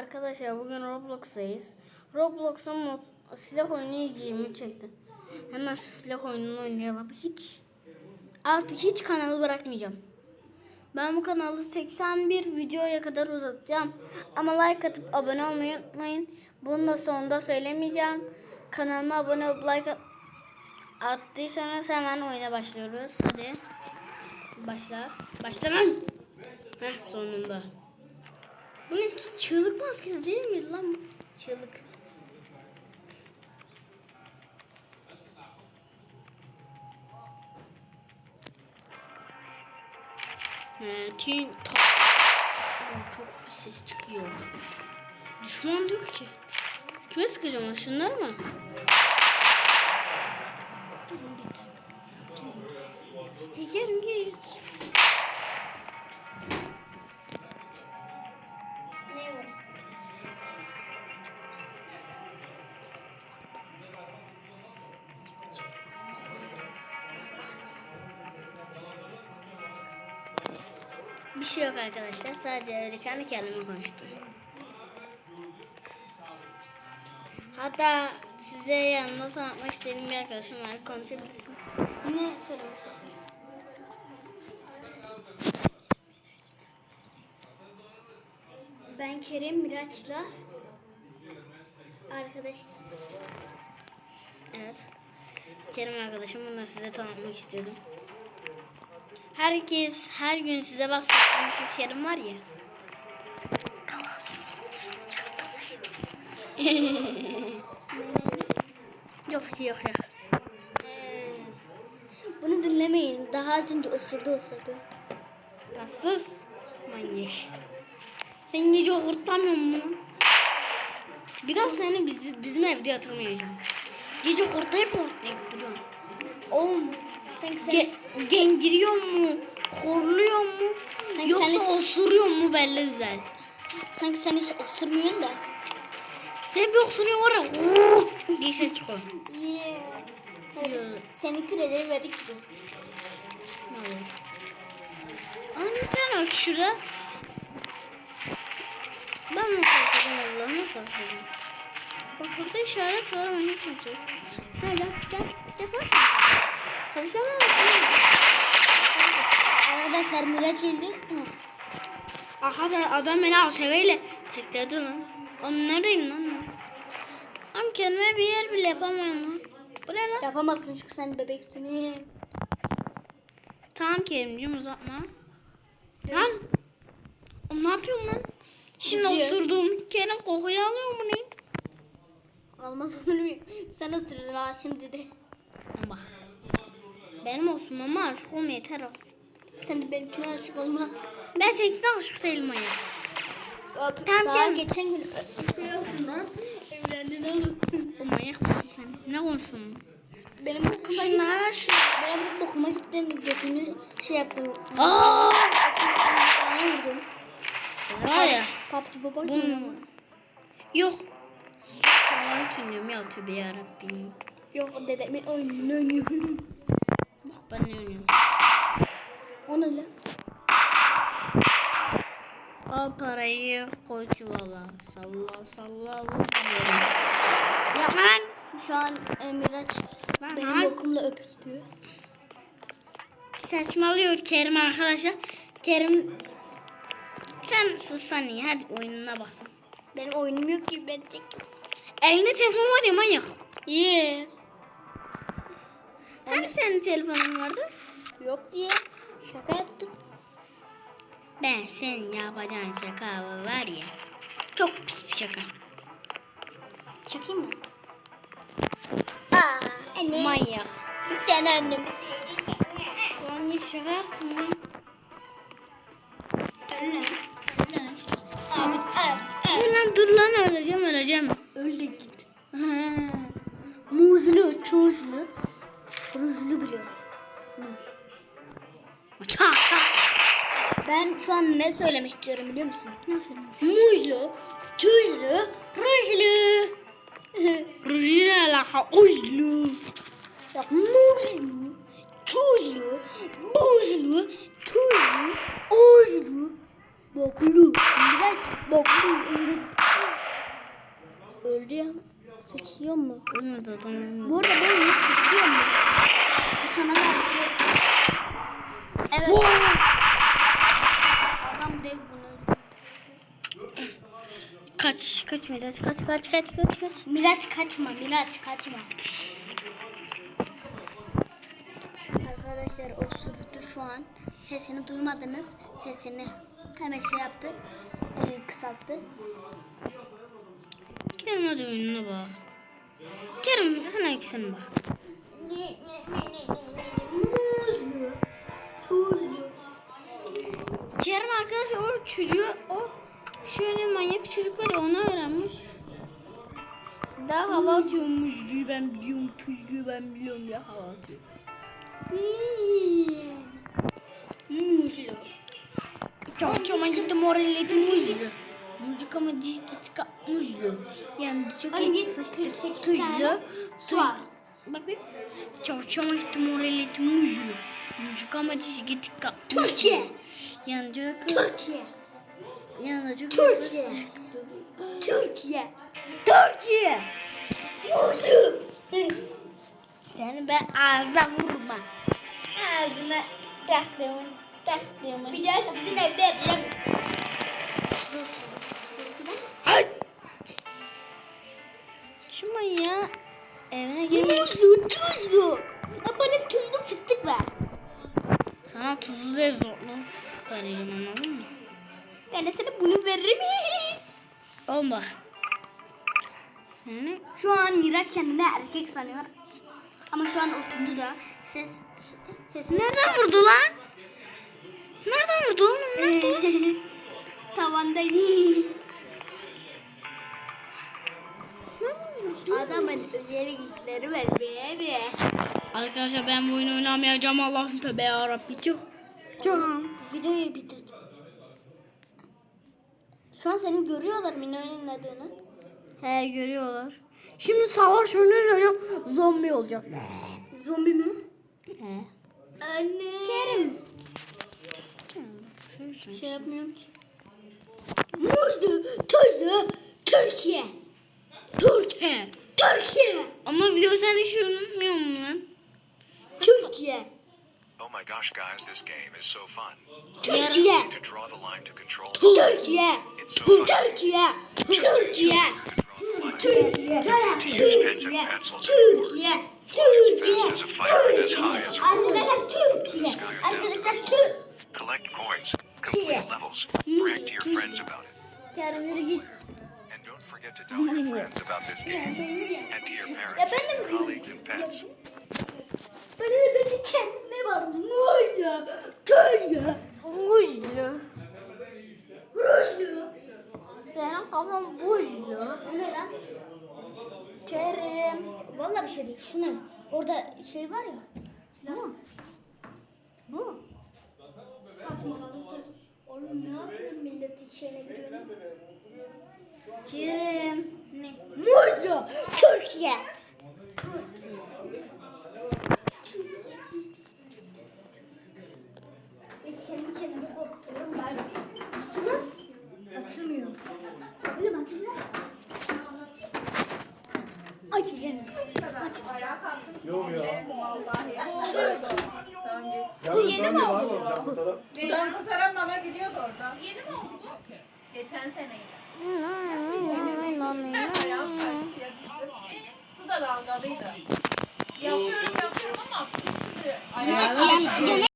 Arkadaşlar bugün Roblox'tayız. Roblox'a mod, silah oyunu ilgimi. Hemen şu silah oyununu oynayalım. Hiç artık hiç kanalı bırakmayacağım. Ben bu kanalı 81 videoya kadar uzatacağım. Ama like atıp abone olmayı unutmayın. Bunu da sonunda söylemeyeceğim. Kanalıma abone olup like at- attıysanız hemen oyuna başlıyoruz. Hadi. Başla. Başla lan. Heh sonunda. Bu ne çığlık maskesi değil miydi lan? Çığlık. He, tin çok ses çıkıyor. Düşman diyor ki. Kime sıkacağım? Şunlar mı? Durun git. Durun git. E, git. Bir şey yok arkadaşlar. Sadece öyle kendi kendime konuştum. Hatta size yanında tanıtmak istediğim bir arkadaşım var. Konuşabilirsin. Ne söylemek istersin? Ben Kerem Miraç'la arkadaşız. Evet. Kerim arkadaşım. Da size tanıtmak istiyordum. Herkes her gün size bahsettiğim şu Kerim var ya. yok yok yok. Bunu dinlemeyin. Daha az önce osurdu osurdu. Sus. Manyak. Sen gece hortlamıyor musun? Bir daha seni biz, bizim evde yatırmayacağım. Gece hortlayıp hortlayıp duruyorsun. Oğlum Sanki sen, ge, gengiriyor mu? Horluyor mu? Sanki Yoksa sen- osuruyor mu belli değil. sanki sen hiç osurmuyorsun da. Sen bir osuruyorsun var ya diye ses çıkıyor. Yeah. Seni kredi verdik gibi. Anne sen bak şurada. Ben nasıl atacağım Allah'ım nasıl atacağım? Bak burada işaret var ama hiç kimse yok. Hadi gel gel. Gel mı? Arkadaşlar Miraç. Aha da adam beni ASV'yle tekledi lan. Oğlum neredeyim lan ben? Ama kendime bir yer bile yapamıyorum lan. Bu ne lan? Yapamazsın çünkü sen bebeksin. Tamam Kerimciğim uzatma. Lan. Oğlum ne yapıyorum lan? Şimdi Acıyor. osurdum. Kerim kokuyu alıyor mu ne? Almaz onu. Sen osurdun ha şimdi de. Bak. Benim olsun ama aşık olma yeter o. Sen de benimkine aşık olma. Ben seninkine aşık değilim ya. Öp. Tamam, Daha tamam. geçen gün evlendin oğlum. O manyak mısın sen? Ne konuşuyorsun? Benim okuma Şunlara şu. Benim okuma gittim götünü şey yaptım. Aaa! Bana vurdum. Var ya. Baba. Bunu. Yok. Allah'ı tünüyorum ya tövbe yarabbi. Yok oynuyorum. Bak ben ne oynuyorum. O ne lan? Al parayı koy çuvala. Salla salla vur diyorum. Ya ben. Şu an e, Miraç Ben benim hangi- okumla öpüştü. Saçmalıyor Kerim arkadaşlar. Kerim sen sussan iyi hadi oyununa baksın. Benim oyunum yok ki ben çek. Elinde telefon var ya manyak. Yeah. Hani senin telefonun vardı? Yok diye şaka yaptım. Ben senin yapacağın şaka var ya. Çok pis bir şaka. Çakayım mı? Aa, anne. Manyak. Sen annem. Lan ne şaka yaptım lan. Abi, abi, Dur lan dur lan öleceğim öleceğim. Öl de git. Muzlu, tuzlu, rujlu biliyor. Ben şu an ne söylemek istiyorum biliyor musun? Nasıl? Muzlu, tuzlu, rujlu. Rujla ha ujlu. Ya muzlu, tuzlu, buzlu, tuzlu, ozlu, boklu, boklu. Şuraya seçiyor mu? Ölmedi adam ölmedi. Bu arada ben bunu seçiyor mu? Bu sana ver. Evet. Adam dev bunu. Kaç kaç Miraç kaç kaç kaç kaç kaç. Miraç kaçma, Miraç kaçma. Arkadaşlar o sırtı şu an sesini duymadınız. Sesini hemen şey yaptı. e, kısalttı. Kerim hadi oyununa bak. Kerim sana eksene bak. Muzlu. Tuzlu. Kerim arkadaşlar o çocuğu o şöyle manyak çocuk var ya onu öğrenmiş. Daha hava atıyormuş diyor ben biliyorum tuzluyu ben biliyorum ya hava atıyor. Muzlu. Çok çok gitti morality muzlu. Müzik ama gitti muzlu. Yani çok Ay, iyi git, fıstık 48 tuzlu. tane su var. Bak bir. Çok çok gitti morality muzlu. Müzik ama gitti Türkiye. Yani çok Türkiye. yani çok Türkiye. Türkiye. Türkiye. Muzlu. Seni ben ağzına vurma. Ağzına taktım. Taktım. Bir daha sizin evde yapacağım. Ay. Kim o ya? Evine girmiş. Muzlu, tuzlu. Ya bana tuzlu fıstık ver. Sana tuzlu ve zorlu fıstık vereceğim anladın mı? Ben de sana bunu veririm. Oğlum bak. Seni Şu an Miraç kendini erkek sanıyor. Ama şu an oturdu da ses sesini nereden vurdu lan? Nereden vurdu oğlum? Nerede? tavanda Adamın özel güçleri var be. Arkadaşlar ben bu oyunu oynamayacağım Allah'ım tövbe yarabbi çok. Çok. Videoyu bitirdim. Şu an seni görüyorlar Mino'nun oynadığını. He görüyorlar. Şimdi savaş oynayacağım. Zombi olacağım. Zombi mi? He. Anne. Kerim. Şey yapmıyorum ki. Muzlu, tuzlu, Türkiye. Türkiye. Türkiye. Ama video sen hiç unutmuyor musun lan? Türkiye. Oh my gosh, guys, this game is so fun. Türkiye. To draw the line to control Türkiye. Türkiye. Türkiye. Türkiye. Türkiye. As a Arkadaşlar Türkiye. Arkadaşlar Türk. Collect coins, complete levels, brag to your friends about it. And don't forget to tell your friends about this game and to your parents, de colleagues, and pets. Bana da benim kendime var. Muzlu, tuzlu, Buzlu. ruzlu. Senin kafan buzlu. Bu ne lan? Kerim. Vallahi bir şey değil. Şu ne? Orada şey var ya. Bu. Bu. Saçmaladım. Oğlum ne yapıyorsun milletin şeyine giriyorsun? Kerim. Ne? Muzlu. Türkiye. Ben kendi kendimi korkutuyorum ben. Açılın. Açılmıyor. Oğlum açılın. Aç canım. Bu yeni mi oldu bu? Can kurtaran bana gülüyordu orada. Yeni mi oldu bu? Geçen seneydi. Ayağım kaydı suya düştüm. Su da dalgalıydı. Yapıyorum yapıyorum ama bir türlü ayağım